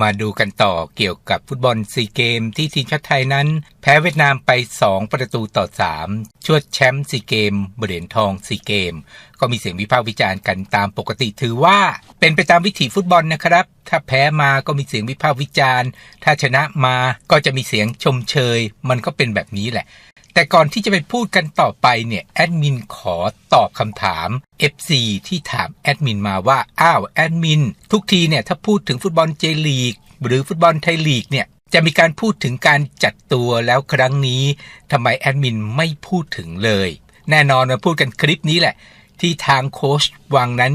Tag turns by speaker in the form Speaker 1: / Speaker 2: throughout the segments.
Speaker 1: มาดูกันต่อเกี่ยวกับฟุตบอลซีเกมที่ทีมชาติไทยนั้น แพ้เวียดนามไป 2 ประตูต่อ 3 ชวดแชมป์ซีเกมเหรียญทองซีเกม ก็มีเสียงวิพากษ์วิจารณ์กันตามปกติถือว่า เป็นไปตามวิถีฟุตบอลนะครับ ถ้าแพ้มาก็มีเสียงวิพากษ์วิจารณ์ ถ้าชนะมาก็จะมีเสียงชมเชย มันก็เป็นแบบนี้แหละ แต่ก่อนที่จะไปพูดกันต่อไปเนี่ยแอดมินขอตอบคำถาม FC ที่ถามแอดมินมาว่า อ้าวแอดมิน ทุกทีเนี่ยถ้าพูดถึงฟุตบอลเจลีก หรือฟุตบอลไทยลีกเนี่ยจะมีการพูดถึงการจัดตัวแล้วครั้งนี้ทำไมแอดมินไม่พูดถึงเลย แน่นอนมาพูดกันคลิปนี้แหละ ที่ทางโค้ชวังนั้น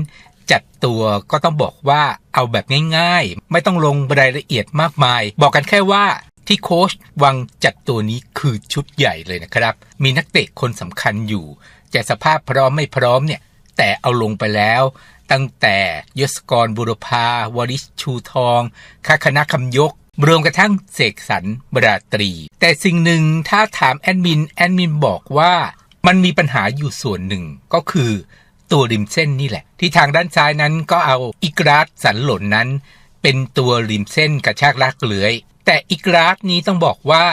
Speaker 1: จัดตัวก็ต้องบอกว่าเอาแบบง่ายๆ ไม่ต้องลงรายละเอียดมากมาย บอกกันแค่ว่า ที่โค้ชวังจัดตัวนี้คือชุดใหญ่เลยนะครับ มีนักเตะคนสำคัญอยู่ จะสภาพพร้อมไม่พร้อมเนี่ย แต่เอาลงไปแล้ว ตั้งแต่ยศกรบุรพาวริชชูทองคาคณะคำยกรวมกระทั่งเสกสรรบราตรี แต่สิ่งหนึ่งถ้าถามแอดมิน แอดมินบอกว่ามันมีปัญหาอยู่ส่วนหนึ่งก็คือ ตัวริมเส้นนี่แหละ ที่ทางด้านซ้ายนั้นก็เอาอิกราสสันหล่นนั้น เป็นตัวริมเส้นกระชากลากเลื้อย แต่อิกราสนี้ต้องบอกว่า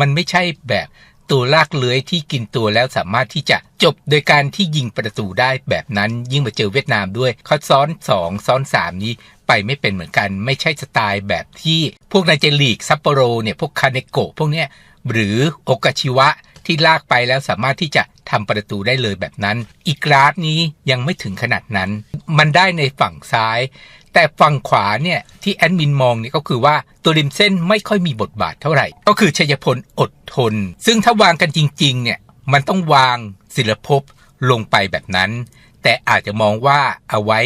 Speaker 1: มันไม่ใช่แบบตัวลากเลื้อยที่กินตัวแล้วสามารถที่จะจบโดยการที่ยิงประตูได้แบบนั้น ยิ่งมาเจอเวียดนามด้วยเขาซ้อน 2 ซ้อน 3 นี้ไปไม่เป็นเหมือนกัน ไม่ใช่สไตล์แบบที่พวกนายเจลีกซัปโปโรเนี่ยพวกคาเนโกะพวกเนี้ยหรือโอกาชิวะที่ลากไปแล้วสามารถที่จะทำประตูได้เลยแบบนั้น อีกราสนี้ยังไม่ถึงขนาดนั้น มันได้ในฝั่งซ้าย แต่ฝั่งขวาเนี่ยที่แอดมินมองเนี่ยก็คือว่าตัวริมเส้นไม่ค่อยมีบทบาทเท่าไหร่ ก็คือชัยพลอดทน ซึ่งถ้าวางกันจริง ๆ เนี่ยมันต้องวางศิลภพลงไปแบบนั้น แต่อาจจะมองว่าเอาไว้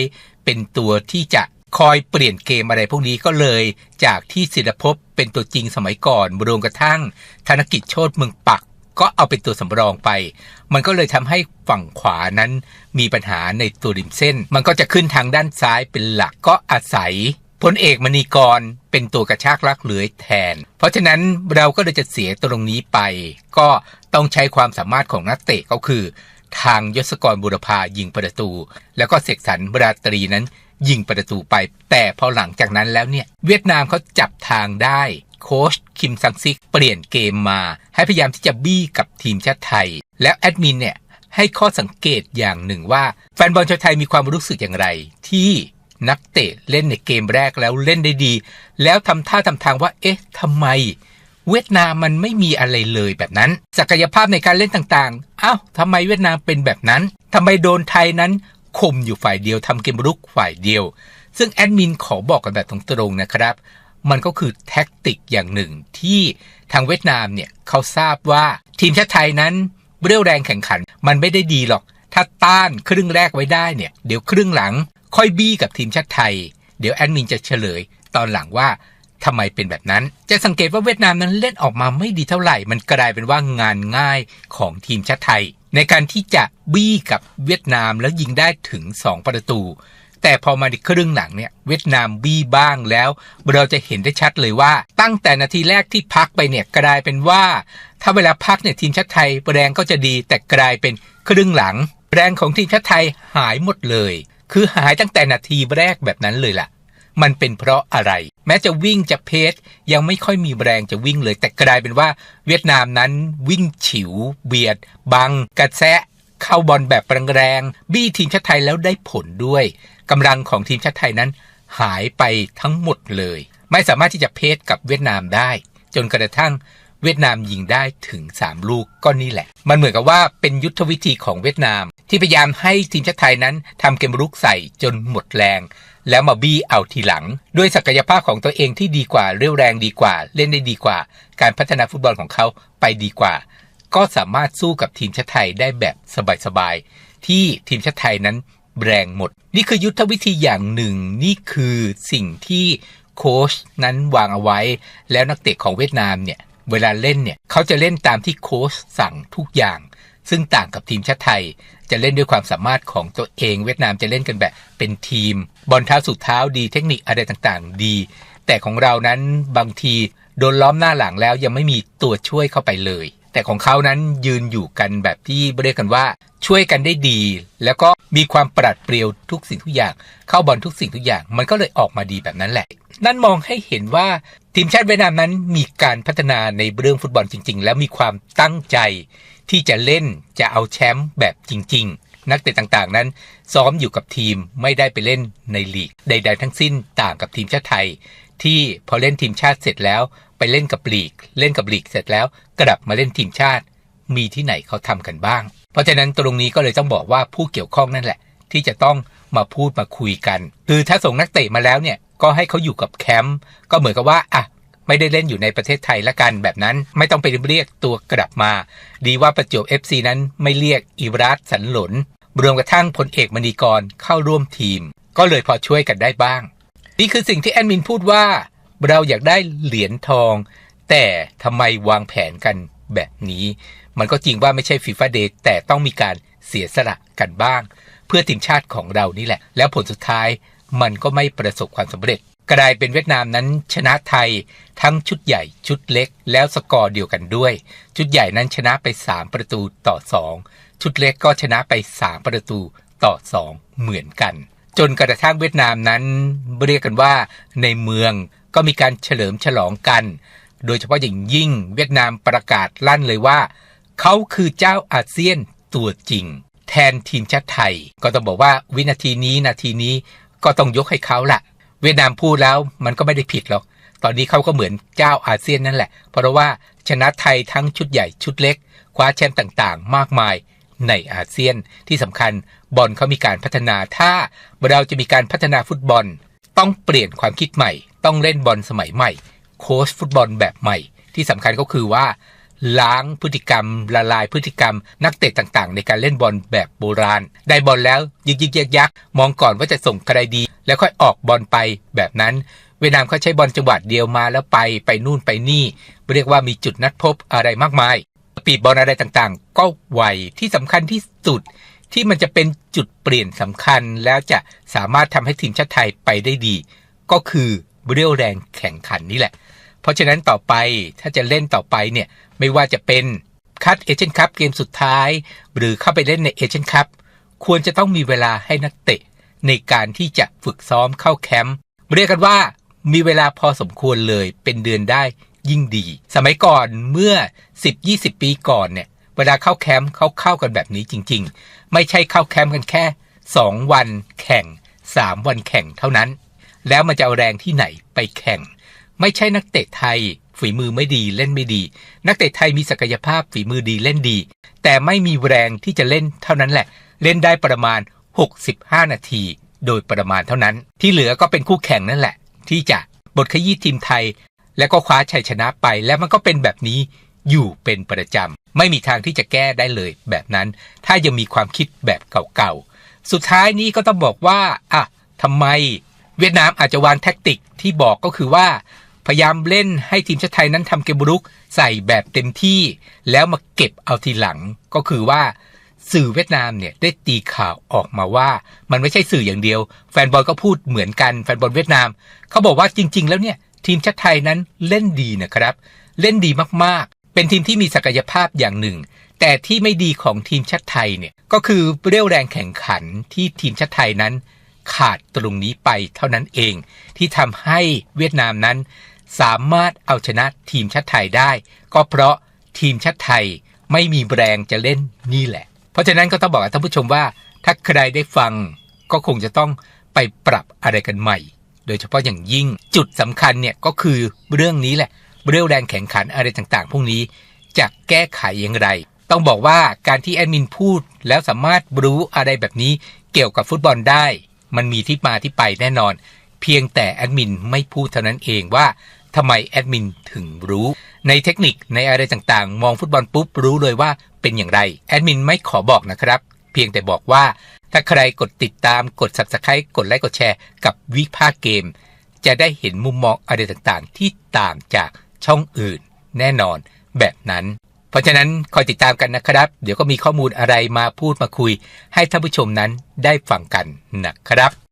Speaker 1: เป็นตัวที่จะคอยเปลี่ยนเกมอะไรพวกนี้ก็เลย จากที่ศิลภพเป็นตัวจริงสมัยก่อนรวมกระทั่ง ธนกิจโชตเมืองปัก ก็เอาเป็นตัวสำรองไป มันก็เลยทำให้ฝั่งขวานั้นมีปัญหาในตัวริมเส้น มันก็จะขึ้นทางด้านซ้ายเป็นหลักก็อาศัยพลเอกมณีกรเป็นตัวกระชากลักเลื้อยแทน เพราะฉะนั้นเราก็เลยจะเสียตรงนี้ไป ก็ต้องใช้ความสามารถของนักเตะก็คือ ทางยศกรบุรพายิงประตู แล้วก็เสกสรรบราตรีนั้นยิงประตูไป แต่พอหลังจากนั้นแล้วเนี่ย เวียดนามเขาจับทางได้ โค้ช คิมซังซิกเปลี่ยนเกมมา ให้พยายามที่จะบี้กับทีมชาติไทย แล้วแอดมินเนี่ยให้ข้อสังเกตอย่างหนึ่งว่า แฟนบอลชาวไทยมีความรู้สึกอย่างไร ที่นักเตะเล่นในเกมแรกแล้วเล่นได้ดี แล้วทำท่าทำทางว่า เอ๊ะทำไม เวียดนามมันไม่มีอะไรเลยแบบนั้น ศักยภาพในการเล่นต่างๆอ้าวทำไมเวียดนามเป็นแบบนั้นทำไมโดนไทยนั้นข่มอยู่ฝ่ายเดียวทำเกมรุกฝ่ายเดียว ซึ่งแอดมินขอบอกกันแบบตรงๆนะครับ มันก็คือแท็กติกอย่างหนึ่งที่ทางเวียดนามเนี่ยเขาทราบว่าทีมชาติไทยนั้นเรี่ยวแรงแข่งขัน มันไม่ได้ดีหรอก ถ้าต้านครึ่งแรกไว้ได้เนี่ย เดี๋ยวครึ่งหลัง ค่อยบี้กับทีมชาติไทย เดี๋ยวแอดมินจะเฉลย ตอนหลังว่าทำไมเป็นแบบนั้น จะสังเกตว่าเวียดนามนั้นเล่นออกมาไม่ดีเท่าไหร่ มันกลายเป็นว่างานง่ายของทีมชาติไทย ในการที่จะบี้กับเวียดนามแล้วยิงได้ถึง 2 ประตู แต่พอมาในครึ่งหลังเนี่ยเวียดนามบี้บ้างแล้ว เราจะเห็นได้ชัดเลยว่า ตั้งแต่นาทีแรกที่พักไปเนี่ยกลายเป็นว่า ถ้าเวลาพักเนี่ยทีมชาติไทยแรงก็จะดี แต่กลายเป็นครึ่งหลัง แรงของทีมชาติไทยหายหมดเลย คือหายตั้งแต่นาทีแรกแบบนั้นเลยล่ะ มันเป็นเพราะอะไร แม้จะวิ่งจะเพสยังไม่ค่อยมีแรงจะวิ่งเลย แต่กลายเป็นว่าเวียดนามนั้นวิ่งฉิว เบียด บัง กระแซะเข้าบอลแบบแรงๆบี้ทีมชาติไทยแล้วได้ผลด้วย กำลังของทีมชาติไทยนั้นหายไปทั้งหมดเลย ไม่สามารถที่จะเพสกับเวียดนามได้ จนกระทั่งเวียดนามยิงได้ถึง 3 ลูกก็นี่แหละ มันเหมือนกับว่าเป็นยุทธวิธีของเวียดนาม ที่พยายามให้ทีมชาติไทยนั้นทำเกมรุกใส่จนหมดแรง แล้วมาบี้เอาทีหลัง ด้วยศักยภาพของตัวเองที่ดีกว่าเรี่ยวแรงดีกว่า เล่นได้ดีกว่า การพัฒนาฟุตบอลของเขาไปดีกว่า ก็สามารถสู้กับทีมชาติไทยได้แบบสบายๆที่ทีมชาติไทยนั้น แรงหมด นี่คือยุทธวิธีอย่างหนึ่ง นี่คือสิ่งที่โค้ชนั้นวางเอาไว้ แล้วนักเตะของเวียดนามเนี่ย เวลาเล่นเนี่ยเขาจะเล่นตามที่โค้ชสั่งทุกอย่าง ซึ่งต่างกับทีมชาติไทย จะเล่นด้วยความสามารถของตัวเอง เวียดนามจะเล่นกันแบบเป็นทีม บอลเท้าสุดเท้าดีเทคนิคอะไรต่างๆ ดี แต่ของเรานั้นบางทีโดนล้อมหน้าหลังแล้วยังไม่มีตัวช่วยเข้าไปเลย แต่ของเขานั้นยืนอยู่กันแบบที่เรียกกันว่าช่วยกันได้ดี แล้วก็มีความปราดเปรียวทุกสิ่งทุกอย่าง เข้าบอลทุกสิ่งทุกอย่าง มันก็เลยออกมาดีแบบนั้นแหละ นั่นมองให้เห็นว่าทีมชาติเวียดนามนั้นมีการพัฒนาในเรื่องฟุตบอลจริง ๆ แล้วมีความตั้งใจ ที่จะเล่นจะเอาแชมป์แบบจริง ๆ นักเตะต่างๆ นั้น ซ้อมอยู่กับทีมไม่ได้ไปเล่นในลีก ใด ๆ ทั้งสิ้นต่างกับทีมชาติไทย ที่พอเล่นทีมชาติเสร็จแล้ว ไปเล่นกับลีก เล่นกับลีกเสร็จแล้วกลับมาเล่นทีมชาติ มีที่ไหนเขาทำกันบ้าง เพราะฉะนั้นตรงนี้ก็เลยต้องบอกว่าผู้เกี่ยวข้องนั่นแหละ ที่จะต้องมาพูดมาคุยกัน คือถ้าส่งนักเตะมาแล้วเนี่ยก็ให้เขาอยู่กับแคมป์ก็เหมือนกับว่าอะไม่ได้เล่นอยู่ในประเทศไทยละกันแบบนั้น ไม่ต้องไปเรียกตัวกลับมา ดีว่าประจวบ FC นั้นไม่เรียกอิบรัสสันหลนรวมกระทั่งพลเอกมณีกรเข้าร่วมทีม ก็เลยพอช่วยกันได้บ้าง นี่คือสิ่งที่แอดมินพูดว่า เราอยากได้เหรียญทอง แต่ทำไมวางแผนกันแบบนี้ มันก็จริงว่าไม่ใช่ฟีฟ่าเดย์แต่ต้องมีการเสียสละกันบ้าง เพื่อทีมชาติของเรานี่แหละ แล้วผลสุดท้ายมันก็ไม่ประสบความสำเร็จ กลายเป็นเวียดนามนั้นชนะไทย ทั้งชุดใหญ่ชุดเล็ก แล้วสกอร์เดียวกันด้วย ชุดใหญ่นั้นชนะไป 3 ประตูต่อ 2 ชุดเล็กก็ชนะไป 3 ประตูต่อ 2 เหมือนกัน จนกระทั่งเวียดนามนั้นเรียกกันว่าในเมือง ก็มีการเฉลิมฉลองกัน โดยเฉพาะอย่างยิ่งเวียดนามประกาศลั่นเลยว่า เขาคือเจ้าอาเซียนตัวจริง แทนทีมชาติไทย ก็ต้องบอกว่าวินาทีนี้นาทีนี้ก็ต้องยกให้เขาละเวียดนามพูดแล้วมันก็ไม่ได้ผิดหรอก ตอนนี้เขาก็เหมือนเจ้าอาเซียนนั่นแหละ เพราะว่าชนะไทยทั้งชุดใหญ่ชุดเล็ก คว้าแชมป์ต่างๆ มากมายในอาเซียนที่สำคัญบอลเขามีการพัฒนาถ้าเราจะมีการพัฒนาฟุตบอล ต้องเปลี่ยนความคิดใหม่ ต้องเล่นบอลสมัยใหม่ โค้ชฟุตบอลแบบใหม่ ที่สำคัญก็คือว่า ล้างพฤติกรรม ละลายพฤติกรรม นักเตะต่างๆ ในการเล่นบอลแบบโบราณ ได้บอลแล้วยึกยึกยักยักมองก่อนว่าจะส่งใครดี แล้วค่อยออกบอลไปแบบนั้น เวียดนามเขาใช้บอลจังหวะเดียวมาแล้วไปไปนู่นไปนี่ เรียกว่ามีจุดนัดพบอะไรมากมายปีดบอลอะไรต่างๆ ก็ไวที่สำคัญที่สุดที่มันจะเป็นจุดเปลี่ยนสำคัญแล้วจะสามารถทำให้ทีมชาติไทยไปได้ดี ก็คือ เรี่ยวแรงแข่งขันนี่แหละ เพราะฉะนั้นต่อไปถ้าจะเล่นต่อไปเนี่ย ไม่ว่าจะเป็นคัดเอเชียนคัพเกมสุดท้าย หรือเข้าไปเล่นในเอเชียนคัพควรจะต้องมีเวลาให้นักเตะ ในการที่จะฝึกซ้อมเข้าแคมป์เรียกกันว่ามีเวลาพอสมควรเลยเป็นเดือนได้ยิ่งดี สมัยก่อนเมื่อ 10-20 ปีก่อนเนี่ย เวลาเข้าแคมป์เขาเข้ากันแบบนี้จริง ๆ ไม่ใช่เข้าแคมป์กันแค่ 2 วันแข่ง 3 วันแข่งเท่านั้น แล้วมันจะเอาแรงที่ไหนไปแข่ง ไม่ใช่นักเตะไทย ฝีมือไม่ดีเล่นไม่ดี นักเตะไทยมีศักยภาพฝีมือดีเล่นดี แต่ไม่มีแรงที่จะเล่นเท่านั้นแหละ เล่นได้ประมาณ 65 นาที โดยประมาณเท่านั้น ที่เหลือก็เป็นคู่แข่งนั่นแหละ ที่จะบทขยี้ทีมไทย แล้วก็คว้าชัยชนะไป แล้วมันก็เป็นแบบนี้อยู่เป็นประจำไม่มีทางที่จะแก้ได้เลยแบบนั้น ถ้ายังมีความคิดแบบเก่าๆ สุดท้ายนี้ก็ต้องบอกว่าอะทำไม เวียดนามอาจจะวางแท็กติกที่บอกก็คือว่า พยายามเล่นให้ทีมชาติไทยนั้นทำเกมบุกใส่แบบเต็มที่ แล้วมาเก็บเอาทีหลังก็คือว่าสื่อเวียดนามเนี่ยได้ตีข่าวออกมาว่ามันไม่ใช่สื่ออย่างเดียว แฟนบอลก็พูดเหมือนกันแฟนบอลเวียดนาม เขาบอกว่าจริง ๆ แล้วเนี่ยทีมชาติไทยนั้นเล่นดีนะครับ เล่นดีมากๆ เป็นทีมที่มีศักยภาพอย่างหนึ่ง แต่ที่ไม่ดีของทีมชาติไทยเนี่ยก็คือเรี่ยวแรงแข่งขันที่ทีมชาติไทยนั้น ขาดตรงนี้ไปเท่านั้นเอง ที่ทำให้เวียดนามนั้น สามารถเอาชนะทีมชาติไทยได้ ก็เพราะทีมชาติไทยไม่มีแรงจะเล่นนี่แหละ เพราะฉะนั้นก็ต้องบอกกับท่านผู้ชมว่า ถ้าใครได้ฟังก็คงจะต้องไปปรับอะไรกันใหม่ โดยเฉพาะอย่างยิ่งจุดสำคัญเนี่ยก็คือเรื่องนี้แหละเรื่องแรงแข่งขันอะไรต่างๆ พวกนี้จะแก้ไขอย่างไร ต้องบอกว่าการที่แอดมินพูดแล้วสามารถรู้อะไรแบบนี้เกี่ยวกับฟุตบอลได้ มันมีที่มาที่ไปแน่นอน เพียงแต่แอดมินไม่พูดเท่านั้นเองว่าทำไมแอดมินถึงรู้ ในเทคนิคในอะไรต่างๆ มองฟุตบอลปุ๊บรู้เลยว่าเป็นอย่างไร แอดมินไม่ขอบอกนะครับ เพียงแต่บอกว่า ถ้าใครกดติดตามกด subscribe กดไลค์กดแชร์กับวิภาคเกม จะได้เห็นมุมมองอะไรต่างๆ ที่ต่างจากช่องอื่น แน่นอนแบบนั้น เพราะฉะนั้นคอยติดตามกันนะครับ เดี๋ยวก็มีข้อมูลอะไรมาพูดมาคุย ให้ท่านผู้ชมนั้นได้ฟังกันนะครับ